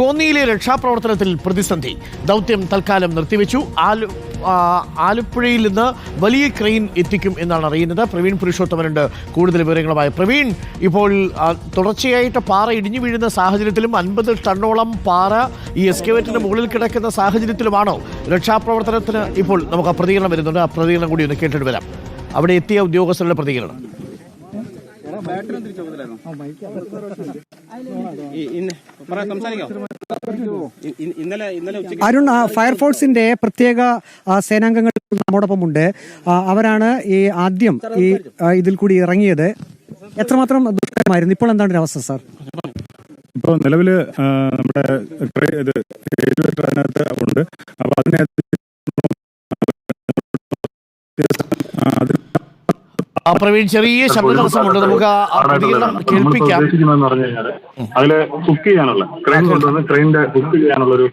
കോന്നിയിലെ രക്ഷാപ്രവർത്തനത്തിൽ പ്രതിസന്ധി. ദൗത്യം തൽക്കാലം നിർത്തിവെച്ചു. ആലു ആലപ്പുഴയിൽ നിന്ന് വലിയ ക്രെയിൻ എത്തിക്കും എന്നാണ് അറിയുന്നത്. പ്രവീൺ പുരുഷോത്തമനുണ്ട്. കൂടുതൽ വിവരങ്ങളുമായി പ്രവീൺ. ഇപ്പോൾ തുടർച്ചയായിട്ട് പാറ ഇടിഞ്ഞു വീഴുന്ന സാഹചര്യത്തിലും അൻപത് ടണ്ണോളം പാറ ഈ എസ്കേവേറ്റിന്റെ മുകളിൽ കിടക്കുന്ന സാഹചര്യത്തിലുമാണോ? രക്ഷാപ്രവർത്തനത്തിന് ഇപ്പോൾ നമുക്ക് പ്രതികരണം വരുന്നുണ്ട്. ആ പ്രതികരണം കൂടി ഒന്ന് കേട്ടിട്ട് വരാം. അവിടെ എത്തിയ ഉദ്യോഗസ്ഥരുടെ പ്രതികരണം. അരുൺ ഫയർഫോഴ്സിന്റെ പ്രത്യേക സേനാംഗങ്ങൾ നമ്മോടൊപ്പം ഉണ്ട്. അവരാണ് ഈ ആദ്യം ഈ ഇതിൽ കൂടി ഇറങ്ങിയത്. എത്രമാത്രം ദുഷ്കരമായിരുന്നു? ഇപ്പോൾ എന്താണ് അവസ്ഥ സാർ? ഇപ്പോൾ നിലവിൽ നമ്മുടെ ഇത് അതിനകത്ത് ഉണ്ട്. അപ്പോൾ അതിനകത്ത് പ്രവീൺ ചെറിയ ശബ്ദ തടസ്സമുണ്ട് നമുക്ക് ആ- പ്രതികരണം കേൾപ്പിക്കാം. അതിൽ ഹുക്ക് ചെയ്യാനുള്ള ക്രെയിൻ കൊണ്ടുവന്ന് ക്രെയിനിന്റെ ഹുക്ക് ചെയ്യാനുള്ള ഒരു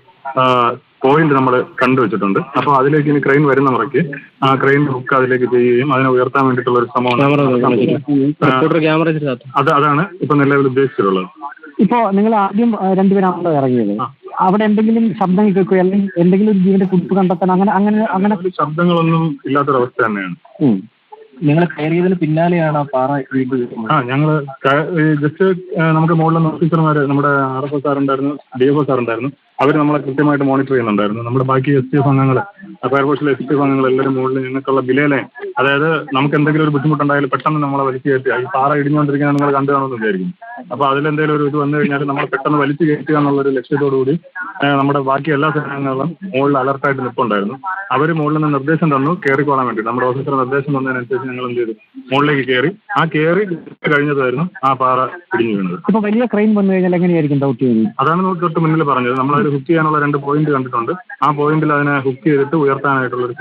പോയിന്റ് നമ്മൾ കണ്ടുവച്ചിട്ടുണ്ട് അപ്പൊ അതിലേക്ക് ഇനി ക്രെയിൻ വരുന്ന മുറയ്ക്ക് ആ ക്രെയിൻ ഹുക്ക് അതിലേക്ക് ചെയ്യുകയും അതിനെ ഉയർത്താൻ വേണ്ടിയിട്ടുള്ള ഒരു സംഭവം അത് അതാണ് ഇപ്പൊ നിലവിൽ ഉദ്ദേശിച്ചിട്ടുള്ളത്. ഇപ്പോ നിങ്ങൾ ആദ്യം രണ്ടുപേരാണല്ലോ ഇറങ്ങിയത്. അവിടെ എന്തെങ്കിലും ശബ്ദം കേൾക്കുകയോ അല്ലെങ്കിൽ എന്തെങ്കിലും ഒരു ജീവന്റെ കുറിപ്പ് കണ്ടെത്താൻ അങ്ങനെ അങ്ങനെ അങ്ങനെ ശബ്ദങ്ങളൊന്നും ഇല്ലാത്തൊരവസ്ഥ തന്നെയാണ്. നിങ്ങൾ കയറിയതിന് പിന്നാലെയാണ് ആ പാറ വീണ്ടും. ആ ഞങ്ങൾ ജസ്റ്റ് നമുക്ക് മുകളിൽ ഓഫീസർമാര് നമ്മുടെ ആർ എഫ് സാർ ഉണ്ടായിരുന്നു ഡി എഫ് സാർ ഉണ്ടായിരുന്നു അവർ നമ്മളെ കൃത്യമായിട്ട് മോണിറ്റർ ചെയ്യുന്നുണ്ടായിരുന്നു. നമ്മുടെ ബാക്കി എസ് ടി എഫ് അംഗങ്ങൾ ഫയർഫോഴ്സിലെ എസ് ടി എഫ് അംഗങ്ങൾ എല്ലാവരും മുകളിൽ നിന്നൊക്കെയുള്ള ബിലയിലെ അതായത് നമുക്ക് എന്തെങ്കിലും ഒരു ബുദ്ധിമുട്ടുണ്ടായാലും പെട്ടെന്ന് നമ്മളെ വലിച്ചു കയറ്റുക. ഈ പാറ ഇടിഞ്ഞുകൊണ്ടിരിക്കുന്ന നിങ്ങൾ കണ്ടു കാണുമെന്ന് വിചാരിക്കും അപ്പൊ അതിലെന്തെങ്കിലും ഒരു ഇത് വന്നു കഴിഞ്ഞാൽ നമ്മളെ പെട്ടെന്ന് വലിച്ചു കയറ്റുക എന്നുള്ളൊരു ലക്ഷ്യത്തോടുകൂടി നമ്മുടെ ബാക്കി എല്ലാ സേനകളും മുകളിൽ അലർട്ടായിട്ട് നിൽപ്പുണ്ടായിരുന്നു അവർ മുകളിൽ നിന്ന് നിർദ്ദേശം തന്നു കയറിക്കോളാൻ വേണ്ടി. നമ്മുടെ ഓഫീസർ നിർദ്ദേശം തന്നതിനനുസരിച്ച് ഞങ്ങൾ എന്ത് ചെയ്തു? മുകളിലേക്ക് കയറി ആ കയറി കഴിഞ്ഞതായിരുന്നു ആ പാറ ഇടിഞ്ഞു വീണത്. അപ്പൊ വലിയ ക്രെയിൻ വന്നു കഴിഞ്ഞാൽ എങ്ങനെയായിരിക്കും ഡൗട്ട് ചെയ്യുന്നത്? അതാണ് തൊട്ട് മുന്നിൽ പറഞ്ഞത്. നമ്മൾ അതിൽ ഹുക്ക് ചെയ്യാനുള്ള രണ്ട് പോയിന്റ് കണ്ടിട്ടുണ്ട്. ആ പോയിന്റിൽ അതിനെ ഹുക്ക് ചെയ്തിട്ട് ഉയർത്താനായിട്ടുള്ള ഒരു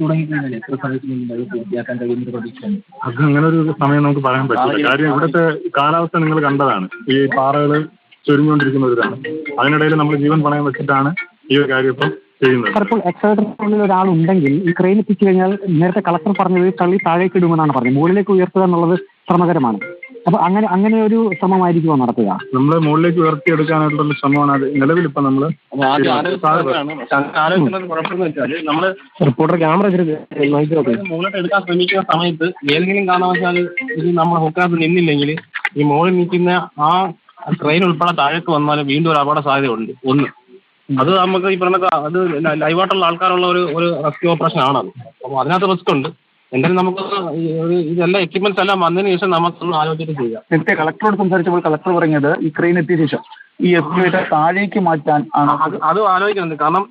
തുടങ്ങിക്കഴിഞ്ഞാൽ എത്ര സമയത്തിനുള്ളിൽ അത് പൂർത്തിയാക്കാൻ കഴിയുന്ന പ്രതീക്ഷയാണ്. അത് അങ്ങനെ ഒരു സമയം നമുക്ക് പറയാൻ പറ്റില്ല. കാര്യം ഇവിടുത്തെ കാലാവസ്ഥ നിങ്ങൾ കണ്ടതാണ്. ഈ പാറകൾ ചുരുങ്ങിക്കൊണ്ടിരിക്കുന്ന ഒരിതാണ് അതിനിടയിൽ നമ്മൾ ജീവൻ പണയം വെച്ചിട്ടാണ് ഈ ഒരു കാര്യം ഇപ്പം ചെയ്യുന്നത്. ഒരാളുണ്ടെങ്കിൽ ഈ ക്രെയിൻ എത്തിച്ചു കഴിഞ്ഞാൽ നേരത്തെ കളക്ടർ പറഞ്ഞത് തള്ളി താഴേക്ക് ഇടുമെന്നാണ് പറഞ്ഞത്. മുകളിലേക്ക് ഉയർത്തുക എന്നുള്ളത് ശ്രമകരമാണ്. അപ്പൊ അങ്ങനെ അങ്ങനെ ഒരു ശ്രമമായിരിക്കുമോ നടത്തുക? നമ്മൾ മുകളിലേക്ക് ഉയർത്തിയെടുക്കാനായിട്ടുള്ള ശ്രമമാണ് അത് നിലവിൽ ഇപ്പൊ നമ്മൾ റിപ്പോർട്ടർ ക്യാമറ മുകളിലോട്ട് എടുക്കാൻ ശ്രമിക്കുന്ന സമയത്ത് ഏതെങ്കിലും കാരണവശാൽ ഇത് നമ്മൾ ഹുക്കകത്ത് നിന്നില്ലെങ്കിൽ ഈ മുകളിൽ നിൽക്കുന്ന ആ ട്രെയിൻ ഉൾപ്പെടെ താഴേക്ക് വന്നാൽ വീണ്ടും ഒരു അപകട സാധ്യത ഉണ്ട് ഒന്ന്. അത് നമുക്ക് ഈ പറഞ്ഞ അത് ലൈവായിട്ടുള്ള ആൾക്കാരുള്ള ഒരു ഒരു റെസ്ക്യൂ ഓപ്പറേഷൻ ആണ് അപ്പൊ അപ്പോൾ അതിനകത്ത് റിസ്ക് ഉണ്ട്. എന്തായാലും നമുക്ക് ഒരു ഇതെല്ലാം എക്യുപ്മെന്റ്സ് എല്ലാം വന്നതിന് ശേഷം നമുക്കൊന്ന് ആലോചിച്ചിട്ട് ചെയ്യാം. നേരത്തെ കളക്ടറോട് സംസാരിച്ചപ്പോൾ കളക്ടർ പറഞ്ഞത് ഈ ക്രെയിൻ എത്തിയ ശേഷം ഈ എസ്റ്റിമേറ്റർ താഴേക്ക് മാറ്റാൻ ആണ്. അത് അത് ആലോചിക്കുന്നുണ്ട് കാരണം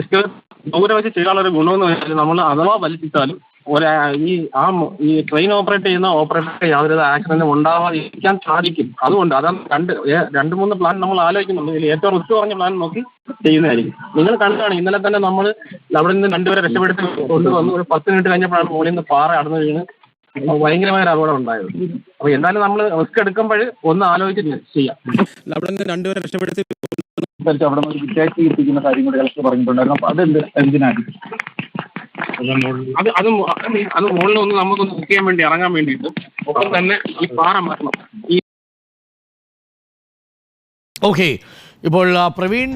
എസ്കേപ്പ് ദൂരെ വെച്ച് ചെയ്യാനുള്ള ഒരു ഗുണമെന്ന് വെച്ചാൽ നമ്മൾ അഥവാ വലിച്ചിട്ടാലും ഒരു ഈ ആ ഈ ട്രെയിൻ ഓപ്പറേറ്റ് ചെയ്യുന്ന ഓപ്പറേറ്റർക്ക് യാതൊരു ആക്സിഡന്റും ഉണ്ടാവാതിരിക്കാൻ സാധിക്കും. അതുകൊണ്ട് അതാണ് രണ്ട് രണ്ട് മൂന്ന് പ്ലാൻ നമ്മൾ ആലോചിക്കുന്നുണ്ട്. ഇതിൽ ഏറ്റവും റിസ്ക് കുറഞ്ഞ പ്ലാൻ നോക്കി ചെയ്യുന്നതായിരിക്കും. നിങ്ങൾ കണ്ടതാണ് ഇന്നലെ തന്നെ നമ്മൾ അവിടെ നിന്ന് രണ്ടുപേരെ രക്ഷപ്പെടുത്തി കൊണ്ടുവന്ന് ഒരു പത്ത് മിനിറ്റ് കഴിഞ്ഞപ്പോഴാണ് മുകളിൽ നിന്ന് പാറ അടന്നു വീണ് ഭയങ്കരമായ ഒരു അപകടം ഉണ്ടായത്. അപ്പൊ എന്തായാലും നമ്മൾ റിസ്ക് എടുക്കുമ്പോൾ ഒന്ന് ആലോചിച്ചിട്ട് ചെയ്യാം. അവിടെ നിന്ന് രണ്ടുപേരെ രക്ഷപ്പെടുത്തി അവിടെ നിന്ന് വിദ്യാർത്ഥി എത്തിക്കുന്ന കാര്യം കൂടി കളക്ടർ പറഞ്ഞിട്ടുണ്ടായിരുന്നു. അപ്പൊ അതെന്ത് എന്തിനാണ് അത് അത് അത് മുകളിൽ ഒന്ന് നമുക്കൊന്ന് കുക്ക് ചെയ്യാൻ വേണ്ടി ഇറങ്ങാൻ വേണ്ടിയിട്ട് ഒപ്പം തന്നെ ഈ പാറ മാറ്റണം. ഈ ഓക്കെ ഇപ്പോൾ പ്രവീൺ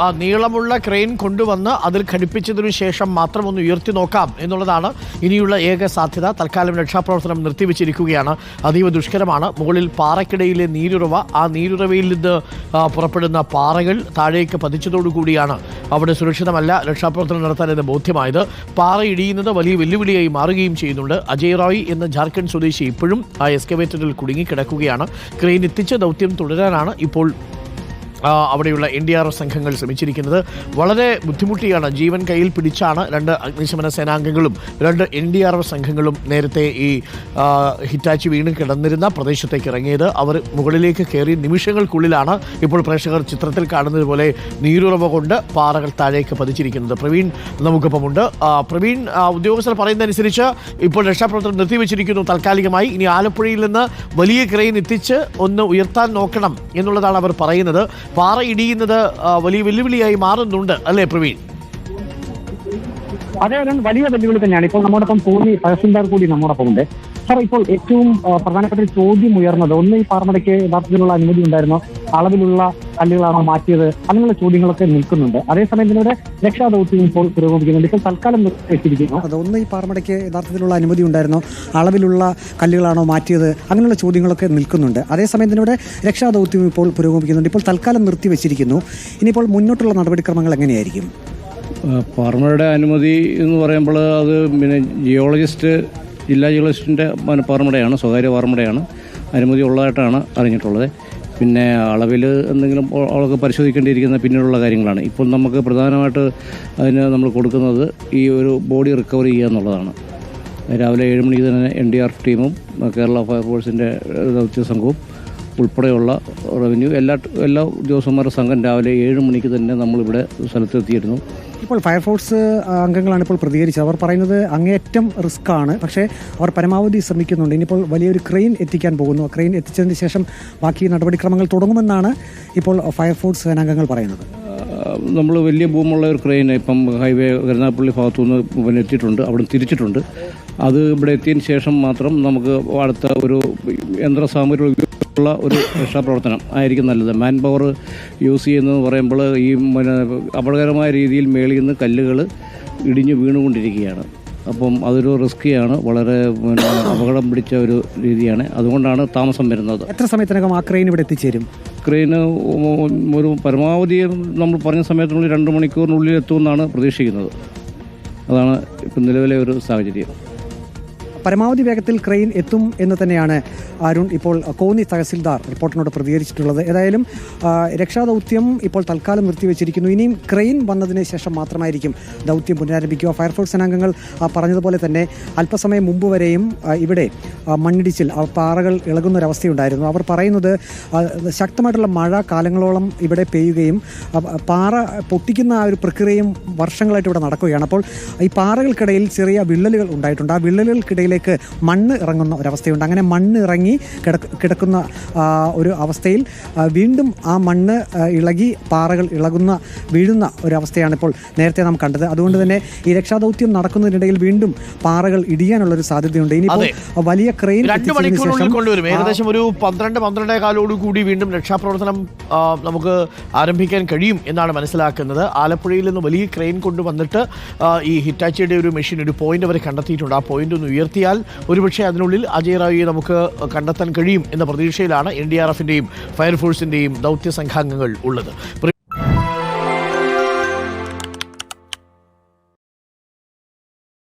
ആ, നീളമുള്ള ക്രെയിൻ കൊണ്ടുവന്ന് അതിൽ ഘടിപ്പിച്ചതിനു ശേഷം മാത്രം ഒന്ന് ഉയർത്തി നോക്കാം എന്നുള്ളതാണ് ഇനിയുള്ള ഏക സാധ്യത. തൽക്കാലം രക്ഷാപ്രവർത്തനം നിർത്തിവെച്ചിരിക്കുകയാണ്. അതീവ ദുഷ്കരമാണ്. മുകളിൽ പാറയ്ക്കിടയിലെ നീരുറവ ആ നീരുറവയിൽ നിന്ന് പുറപ്പെടുന്ന പാറകൾ താഴേക്ക് പതിച്ചതോടുകൂടിയാണ് അവിടെ സുരക്ഷിതമല്ല രക്ഷാപ്രവർത്തനം നടത്താൻ ഇത് ബോധ്യമായത്. പാറ ഇടിയുന്നത് വലിയ വെല്ലുവിളിയായി മാറുകയും ചെയ്യുന്നുണ്ട്. അജയ് റോയ് എന്ന ജാർഖണ്ഡ് സ്വദേശി ഇപ്പോഴും ആ എക്സ്കവേറ്ററിൽ കുടുങ്ങിക്കിടക്കുകയാണ്. ക്രെയിൻ എത്തിച്ച് ദൗത്യം തുടരാനാണ് ഇപ്പോൾ അവിടെയുള്ള എൻ ഡി ആർ എഫ് സംഘങ്ങൾ ശ്രമിച്ചിരിക്കുന്നത്. വളരെ ബുദ്ധിമുട്ടിയാണ്. ജീവൻ കയ്യിൽ പിടിച്ചാണ് രണ്ട് അഗ്നിശമന സേനാംഗങ്ങളും രണ്ട് എൻ ഡി ആർ എഫ് സംഘങ്ങളും നേരത്തെ ഈ ഹിറ്റാച്ചി വീണ് കിടന്നിരുന്ന പ്രദേശത്തേക്ക് ഇറങ്ങിയത്. അവർ മുകളിലേക്ക് കയറി നിമിഷങ്ങൾക്കുള്ളിലാണ് ഇപ്പോൾ പ്രേക്ഷകർ ചിത്രത്തിൽ കാണുന്നത് പോലെ നീരുറവ കൊണ്ട് പാറകൾ താഴേക്ക് പതിച്ചിരിക്കുന്നത്. പ്രവീൺ നമുക്കൊപ്പമുണ്ട് പ്രവീൺ ഉദ്യോഗസ്ഥർ പറയുന്നതനുസരിച്ച് ഇപ്പോൾ രക്ഷാപ്രവർത്തനം നിർത്തിവെച്ചിരിക്കുന്നു താൽക്കാലികമായി. ഇനി ആലപ്പുഴയിൽ നിന്ന് വലിയ ക്രെയിൻ എത്തിച്ച് ഒന്ന് ഉയർത്താൻ നോക്കണം എന്നുള്ളതാണ് അവർ പറയുന്നത്. പാറ ഇടിയുന്നത് വലിയ വെല്ലുവിളിയായി മാറുന്നുണ്ട് അല്ലേ പ്രവീൺ? അതേ വലിയ വെല്ലുവിളി തന്നെയാണ്. ഇപ്പോൾ നമ്മോടൊപ്പം കോന്നി തഹസിൽദാർ കൂടി നമ്മോടൊപ്പം ഉണ്ട് സാർ ഇപ്പോൾ ഏറ്റവും പ്രധാനപ്പെട്ട ഒരു ചോദ്യം ഉയർന്നത് ഒന്ന് ഈ പാർമടയ്ക്ക് യഥാർത്ഥത്തിലുള്ള അനുമതി ഉണ്ടായിരുന്നോ? അളവിലുള്ള കല്ലുകളാണോ മാറ്റിയത്? അങ്ങനെയുള്ള ചോദ്യങ്ങളൊക്കെ നിൽക്കുന്നുണ്ട്. അതേസമയം ഇതിലൂടെ രക്ഷാദൗത്യം ഇപ്പോൾ പുരോഗമിക്കുന്നുണ്ട് ഇപ്പോൾ തൽക്കാലം നിർത്തിവെച്ചിരിക്കുന്നു അതൊന്ന് ഈ പാർമടയ്ക്ക് യഥാർത്ഥത്തിലുള്ള അനുമതി ഉണ്ടായിരുന്നോ? അളവിലുള്ള കല്ലുകളാണോ മാറ്റിയത്? അങ്ങനെയുള്ള ചോദ്യങ്ങളൊക്കെ നിൽക്കുന്നുണ്ട്. അതേസമയം ഇതിലൂടെ രക്ഷാദൗത്യം ഇപ്പോൾ പുരോഗമിക്കുന്നുണ്ട്. ഇപ്പോൾ തൽക്കാലം നിർത്തിവെച്ചിരിക്കുന്നു. ഇനിയിപ്പോൾ മുന്നോട്ടുള്ള നടപടിക്രമങ്ങൾ എങ്ങനെയായിരിക്കും? പാർമയുടെ അനുമതി എന്ന് പറയുമ്പോൾ അത് പിന്നെ ജിയോളജിസ്റ്റ് ജില്ലാ ജിയോളജിസ്റ്റിന്റെ പാർമടയാണ് സ്വകാര്യ പാർമടയാണ് അനുമതി ഉള്ളതായിട്ടാണ് അറിഞ്ഞിട്ടുള്ളത്. പിന്നെ അളവിൽ എന്തെങ്കിലും അളവൊക്കെ പരിശോധിക്കേണ്ടിയിരിക്കുന്ന പിന്നീടുള്ള കാര്യങ്ങളാണ്. ഇപ്പോൾ നമുക്ക് പ്രധാനമായിട്ട് അതിന് നമ്മൾ കൊടുക്കുന്നത് ഈ ഒരു ബോഡി റിക്കവർ ചെയ്യുക എന്നുള്ളതാണ്. രാവിലെ ഏഴ് മണിക്ക് തന്നെ എൻ ഡി ആർ ടീമും കേരള ഫയർഫോഴ്സിന്റെ ദൗത്യ സംഘവും ഉൾപ്പെടെയുള്ള റവന്യൂ എല്ലാ എല്ലാ ഉദ്യോഗസ്ഥന്മാരുടെ സംഘം രാവിലെ ഏഴ് മണിക്ക് തന്നെ നമ്മളിവിടെ സ്ഥലത്തെത്തിയിരുന്നു. ഇപ്പോൾ ഫയർഫോഴ്സ് അംഗങ്ങളാണ് ഇപ്പോൾ പ്രതികരിച്ചത്. അവർ പറയുന്നത് അങ്ങേയറ്റം റിസ്ക് ആണ്. പക്ഷേ അവർ പരമാവധി ശ്രമിക്കുന്നുണ്ട്. ഇനിയിപ്പോൾ വലിയൊരു ക്രെയിൻ എത്തിക്കാൻ പോകുന്നു. ക്രെയിൻ എത്തിച്ചതിന് ശേഷം ബാക്കി നടപടിക്രമങ്ങൾ തുടങ്ങുമെന്നാണ് ഇപ്പോൾ ഫയർഫോഴ്സ് സേനാംഗങ്ങൾ പറയുന്നത്. നമ്മൾ വലിയ ഭൂമുള്ള ഒരു ക്രെയിൻ ഇപ്പം ഹൈവേ കരുനാപ്പള്ളി ഭാഗത്തു നിന്ന് പിന്നെ എത്തിയിട്ടുണ്ട്. അവിടെ തിരിച്ചിട്ടുണ്ട്. അത് ഇവിടെ എത്തിയതിന് ശേഷം മാത്രം നമുക്ക് അടുത്ത ഒരു യന്ത്ര സാമഗ്രികൾ ഉള്ള ഒരു രക്ഷാപ്രവർത്തനം ആയിരിക്കും നല്ലത്. മാൻ പവർ യൂസ് ചെയ്യുന്നതെന്ന് പറയുമ്പോൾ ഈ അപകടകരമായ രീതിയിൽ മേളിൽ നിന്ന് കല്ലുകൾ ഇടിഞ്ഞു വീണുകൊണ്ടിരിക്കുകയാണ്. അപ്പം അതൊരു റിസ്ക്കിയാണ് വളരെ അപകടം പിടിച്ച ഒരു രീതിയാണ്. അതുകൊണ്ടാണ് താമസം വരുന്നത്. എത്ര സമയത്തിനകം ആ ക്രെയിൻ ഇവിടെ എത്തിച്ചേരും? ക്രെയിന് ഒരു പരമാവധി നമ്മൾ പറഞ്ഞ സമയത്തിനുള്ളിൽ രണ്ട് മണിക്കൂറിനുള്ളിൽ എത്തുമെന്നാണ് പ്രതീക്ഷിക്കുന്നത്. അതാണ് ഇപ്പം നിലവിലെ ഒരു സാഹചര്യം. പരമാവധി വേഗത്തിൽ ക്രെയിൻ എത്തും എന്ന് തന്നെയാണ് അരുൺ ഇപ്പോൾ കോന്നി തഹസിൽദാർ റിപ്പോർട്ടിനോട് പ്രതികരിച്ചിട്ടുള്ളത്. ഏതായാലും രക്ഷാദൗത്യം ഇപ്പോൾ തൽക്കാലം നിർത്തിവെച്ചിരിക്കുന്നു. ഇനിയും ക്രെയിൻ വന്നതിന് ശേഷം മാത്രമായിരിക്കും ദൗത്യം പുനരാരംഭിക്കുക. ഫയർഫോഴ്സ് സേനാംഗങ്ങൾ പറഞ്ഞതുപോലെ തന്നെ അല്പസമയം മുമ്പ് വരെയും ഇവിടെ മണ്ണിടിച്ചിൽ പാറകൾ ഇളകുന്ന ഒരവസ്ഥയുണ്ടായിരുന്നു അവർ പറയുന്നത് ശക്തമായിട്ടുള്ള മഴ കാലങ്ങളോളം ഇവിടെ പെയ്യുകയും പാറ പൊട്ടിക്കുന്ന ആ ഒരു പ്രക്രിയയും വർഷങ്ങളായിട്ട് ഇവിടെ നടക്കുകയാണ്. അപ്പോൾ ഈ പാറകൾക്കിടയിൽ ചെറിയ വിള്ളലുകൾ ഉണ്ടായിട്ടുണ്ട്. ആ വിള്ളലുകൾക്കിടയിലേക്ക് മണ്ണ് ഇറങ്ങുന്ന ഒരവസ്ഥയുണ്ട്. അങ്ങനെ മണ്ണ് ഇറങ്ങി കിടക്ക് കിടക്കുന്ന ഒരു അവസ്ഥയിൽ വീണ്ടും ആ മണ്ണ് ഇളകി പാറകൾ ഇളകുന്ന വീഴുന്ന ഒരവസ്ഥയാണ് ഇപ്പോൾ നേരത്തെ നാം കണ്ടത്. അതുകൊണ്ട് തന്നെ ഈ രക്ഷാദൗത്യം നടക്കുന്നതിനിടയിൽ വീണ്ടും പാറകൾ ഇടിയാനുള്ള ഒരു സാധ്യതയുണ്ട്. ഇനിയിപ്പോൾ വലിയ ക്രെയിൻ രണ്ട് മണിക്കൂറിനുള്ളിൽ കൊണ്ടുവരും. ഏകദേശം ഒരു പന്ത്രണ്ട് പന്ത്രണ്ടേ കാലോട് കൂടി വീണ്ടും രക്ഷാപ്രവർത്തനം നമുക്ക് ആരംഭിക്കാൻ കഴിയും എന്നാണ് മനസ്സിലാക്കുന്നത്. ആലപ്പുഴയിൽ നിന്ന് വലിയ ക്രെയിൻ കൊണ്ടുവന്നിട്ട് ഈ ഹിറ്റാച്ചിയുടെ ഒരു മെഷീൻ ഒരു പോയിന്റ് വരെ കണ്ടെത്തിയിട്ടുണ്ട്. ആ പോയിന്റ് ഒന്ന് ഉയർത്തിയാൽ ഒരുപക്ഷെ അതിനുള്ളിൽ അജയ് റായിയെ നമുക്ക് കണ്ടെത്താൻ കഴിയും എന്ന പ്രതീക്ഷയിലാണ് എൻ ഡി ആർ എഫിന്റെയും ഫയർഫോഴ്സിന്റെയും ദൗത്യ സംഘാംഗങ്ങൾ ഉള്ളത്.